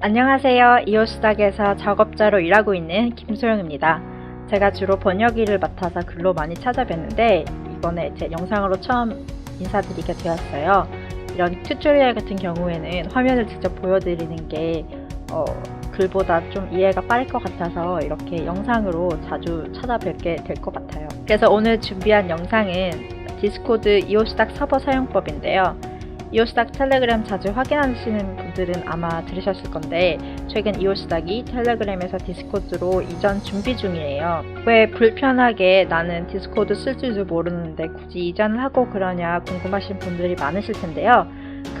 안녕하세요. 이오스닥에서 작업자로 일하고 있는 김소영입니다. 제가 주로 번역 일을 맡아서 글로 많이 찾아뵀는데 이번에 제 영상으로 처음 인사드리게 되었어요. 이런 튜토리얼 같은 경우에는 화면을 직접 보여드리는 게 어, 글보다 좀 이해가 빠를 것 같아서 이렇게 영상으로 자주 찾아뵙게 될 것 같아요. 그래서 오늘 준비한 영상은 디스코드 이오스닥 서버 사용법인데요. 이오스닥 텔레그램 자주 확인하시는 분들은 아마 들으셨을 건데 최근 이오스닥이 텔레그램에서 디스코드로 이전 준비 중이에요. 왜 불편하게 나는 디스코드 쓸 줄도 모르는데 굳이 이전을 하고 그러냐 궁금하신 분들이 많으실 텐데요.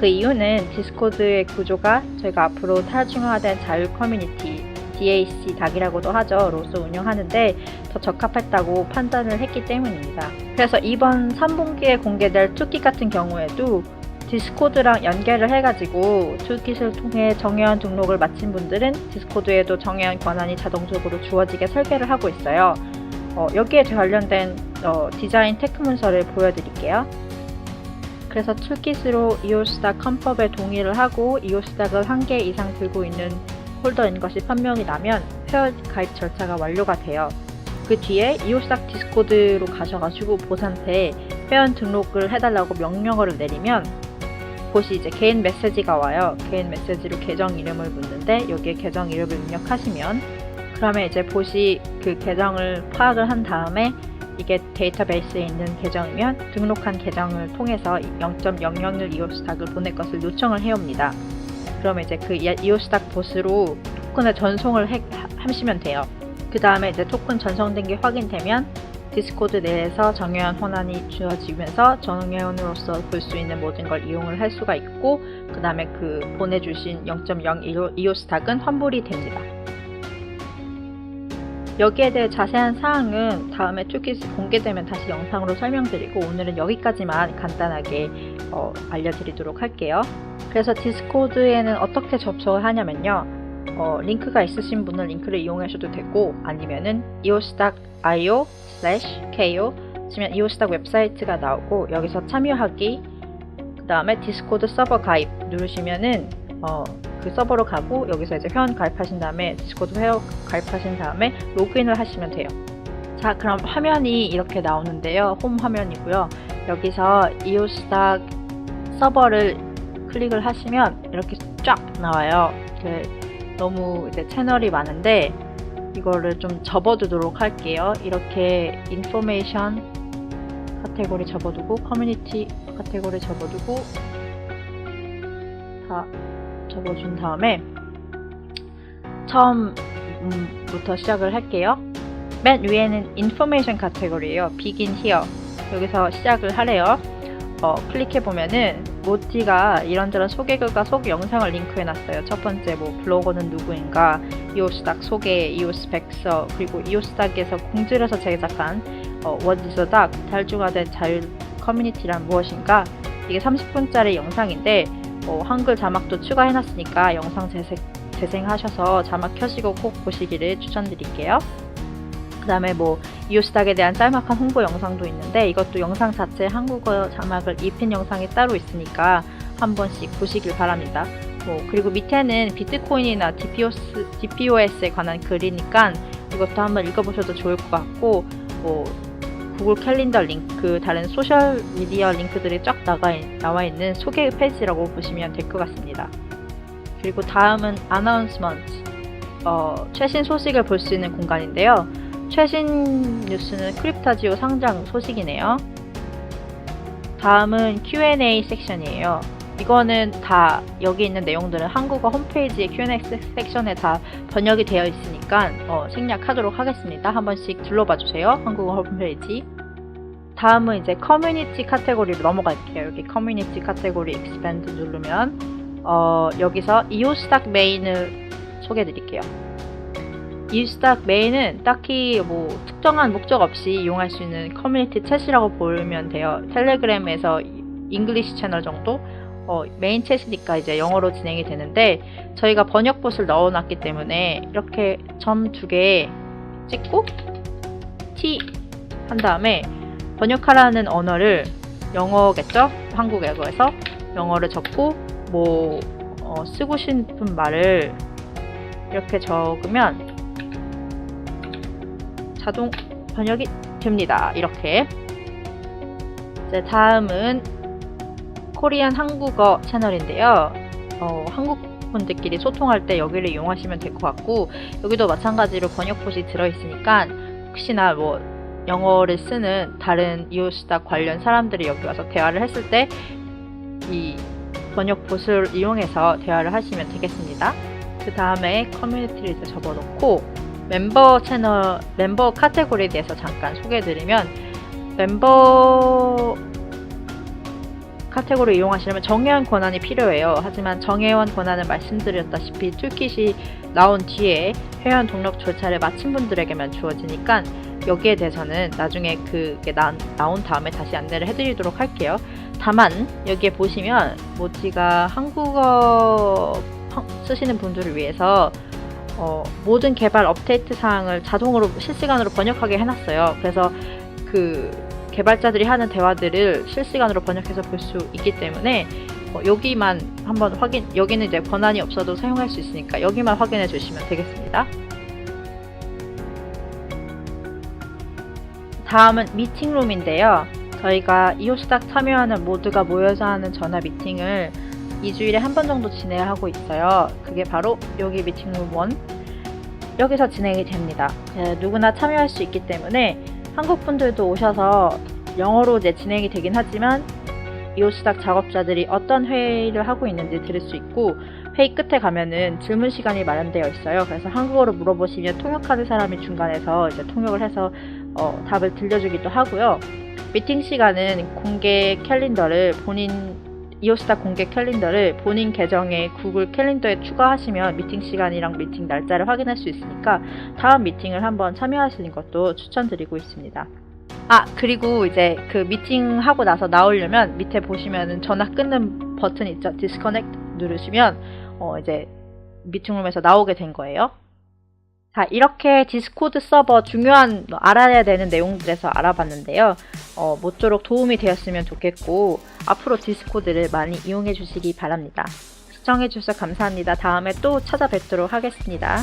그 이유는 디스코드의 구조가 저희가 앞으로 탈중화된 자율 커뮤니티 DAC 닥이라고도 하죠. 로서 운영하는데 더 적합했다고 판단을 했기 때문입니다. 그래서 이번 3분기에 공개될 툴킷 같은 경우에도 디스코드랑 연결을 해가지고 툴킷을 통해 정회원 등록을 마친 분들은 디스코드에도 정회원 권한이 자동적으로 주어지게 설계를 하고 있어요. 어, 여기에 관련된 어, 디자인 테크 문서를 보여드릴게요. 그래서 툴킷으로 이오스닥 컴법에 동의를 하고 이오스닥을 한 개 이상 들고 있는 홀더인 것이 판명이 나면 회원 가입 절차가 완료가 돼요. 그 뒤에 이오스닥 디스코드로 가셔가지고 보상태 회원 등록을 해달라고 명령어를 내리면 보시 이제 개인 메시지가 와요. 개인 메시지로 계정 이름을 묻는데 여기에 계정 이름을 입력하시면 그러면 이제 보시 그 계정을 파악을 한 다음에 이게 데이터베이스에 있는 계정이면 등록한 계정을 통해서 0.001 이오스닥을 보낼 것을 요청을 해옵니다. 그러면 이제 그 이오스닥 보스로 토큰을 전송을 해, 하시면 돼요. 그 다음에 이제 토큰 전송된 게 확인되면 디스코드 내에서 정회원 권한이 주어지면서 정회원으로서 볼 수 있는 모든 걸 이용을 할 수가 있고 그 다음에 그 보내주신 0.01 이오스닥은 환불이 됩니다. 여기에 대해 자세한 사항은 다음에 툴킷이 공개되면 다시 영상으로 설명드리고 오늘은 여기까지만 간단하게 어, 알려드리도록 할게요. 그래서 디스코드에는 어떻게 접속을 하냐면요. 어, 링크가 있으신 분은 링크를 이용하셔도 되고 아니면은 eostak.io ko 치면 eostak 웹사이트가 나오고 여기서 참여하기 그 다음에 디스코드 서버 가입 누르시면은 어, 그 서버로 가고 여기서 이제 회원 가입하신 다음에 디스코드 회원 가입하신 다음에 로그인을 하시면 돼요. 자 그럼 화면이 이렇게 나오는데요. 홈 화면이고요. 여기서 eostak 서버를 클릭을 하시면 이렇게 쫙 나와요. 그 너무 이제 채널이 많은데 이거를 좀 접어두도록 할게요. 이렇게 인포메이션 카테고리 접어두고 커뮤니티 카테고리 접어두고 다 접어준 다음에 처음부터 시작을 할게요. 맨 위에는 인포메이션 카테고리예요. begin here 여기서 시작을 하래요. 어, 클릭해 보면은 모티가 이런저런 소개글과 소개 영상을 링크해 놨어요. 첫 번째 뭐 블로거는 누구인가, 이오스닥 소개, 이오스 백서, 그리고 이오스닥에서 공들여서 제작한 어, Duck, 달중화된 자율 커뮤니티란 무엇인가 이게 30분짜리 영상인데 어, 한글 자막도 추가해 놨으니까 영상 재생, 재생하셔서 자막 켜시고 꼭 보시기를 추천드릴게요. 그 다음에 뭐 이오스닥에 대한 짤막한 홍보 영상도 있는데 이것도 영상 자체에 한국어 자막을 입힌 영상이 따로 있으니까 한 번씩 보시길 바랍니다. 뭐 그리고 밑에는 비트코인이나 DPOS, DPOS에 관한 글이니까 이것도 한번 읽어보셔도 좋을 것 같고 뭐 구글 캘린더 링크, 다른 소셜 미디어 링크들이 쫙 나가, 나와 있는 소개 페이지라고 보시면 될 것 같습니다. 그리고 다음은 아나운스먼트, 어, 최신 소식을 볼 수 있는 공간인데요. 최신 뉴스는 크립타지오 상장 소식이네요. 다음은 Q&A 섹션이에요. 이거는 다 여기 있는 내용들은 한국어 홈페이지의 Q&A 섹션에 다 번역이 되어 있으니까 어, 생략하도록 하겠습니다. 한 번씩 둘러봐 주세요. 한국어 홈페이지. 다음은 이제 커뮤니티 카테고리로 넘어갈게요. 여기 커뮤니티 카테고리 익스펜드 누르면 어, 여기서 이오스닥 메인을 소개해 드릴게요. 이스닥 메인은 딱히 뭐 특정한 목적 없이 이용할 수 있는 커뮤니티 챗이라고 보면 돼요. 텔레그램에서 잉글리시 채널 정도? 어, 메인 챗이니까 이제 영어로 진행이 되는데 저희가 번역봇을 넣어놨기 때문에 이렇게 점 두 개 찍고 T 한 다음에 번역하라는 언어를 영어겠죠? 한국에서 영어를 적고 뭐 어, 쓰고 싶은 말을 이렇게 적으면 자동 번역이 됩니다. 이렇게. 이제 다음은 코리안 한국어 채널인데요. 어, 한국 분들끼리 소통할 때 여기를 이용하시면 될 것 같고 여기도 마찬가지로 번역봇이 들어있으니까 혹시나 뭐 영어를 쓰는 다른 이웃수다 관련 사람들이 여기 와서 대화를 했을 때 이 번역봇을 이용해서 대화를 하시면 되겠습니다. 그 다음에 커뮤니티를 이제 접어놓고 멤버 채널, 멤버 카테고리에 대해서 잠깐 소개해드리면 멤버 카테고리 이용하시려면 정회원 권한이 필요해요. 하지만 정회원 권한은 말씀드렸다시피 툴킷이 나온 뒤에 회원 등록 절차를 마친 분들에게만 주어지니까 여기에 대해서는 나중에 그게 나, 나온 다음에 다시 안내를 해드리도록 할게요. 다만 여기에 보시면 모지가 한국어 한- 쓰시는 분들을 위해서 어, 모든 개발 업데이트 사항을 자동으로 실시간으로 번역하게 해놨어요. 그래서 그 개발자들이 하는 대화들을 실시간으로 번역해서 볼 수 있기 때문에 어, 여기만 한번 확인, 여기는 이제 권한이 없어도 사용할 수 있으니까 여기만 확인해 주시면 되겠습니다. 다음은 미팅룸인데요. 저희가 이호스닥 참여하는 모두가 모여서 하는 전화 미팅을 2주일에 한 번 정도 진행하고 있어요. 그게 바로 여기 미팅룸 1. 여기서 진행이 됩니다. 예, 누구나 참여할 수 있기 때문에 한국 분들도 오셔서 영어로 이제 진행이 되긴 하지만 이호스닥 작업자들이 어떤 회의를 하고 있는지 들을 수 있고 회의 끝에 가면은 질문 시간이 마련되어 있어요. 그래서 한국어로 물어보시면 통역하는 사람이 중간에서 이제 통역을 해서 어, 답을 들려주기도 하고요. 미팅 시간은 공개 캘린더를 본인 이오스타 공개 캘린더를 본인 계정의 구글 캘린더에 추가하시면 미팅 시간이랑 미팅 날짜를 확인할 수 있으니까 다음 미팅을 한번 참여하시는 것도 추천드리고 있습니다. 아 그리고 이제 그 미팅 하고 나서 나오려면 밑에 보시면은 전화 끊는 버튼 있죠 디스커넥트 누르시면 어 이제 미팅룸에서 나오게 된 거예요. 자 이렇게 디스코드 서버 중요한 알아야 되는 내용들에서 알아봤는데요. 어, 모쪼록 도움이 되었으면 좋겠고 앞으로 디스코드를 많이 이용해 주시기 바랍니다. 시청해 주셔서 감사합니다. 다음에 또 찾아뵙도록 하겠습니다.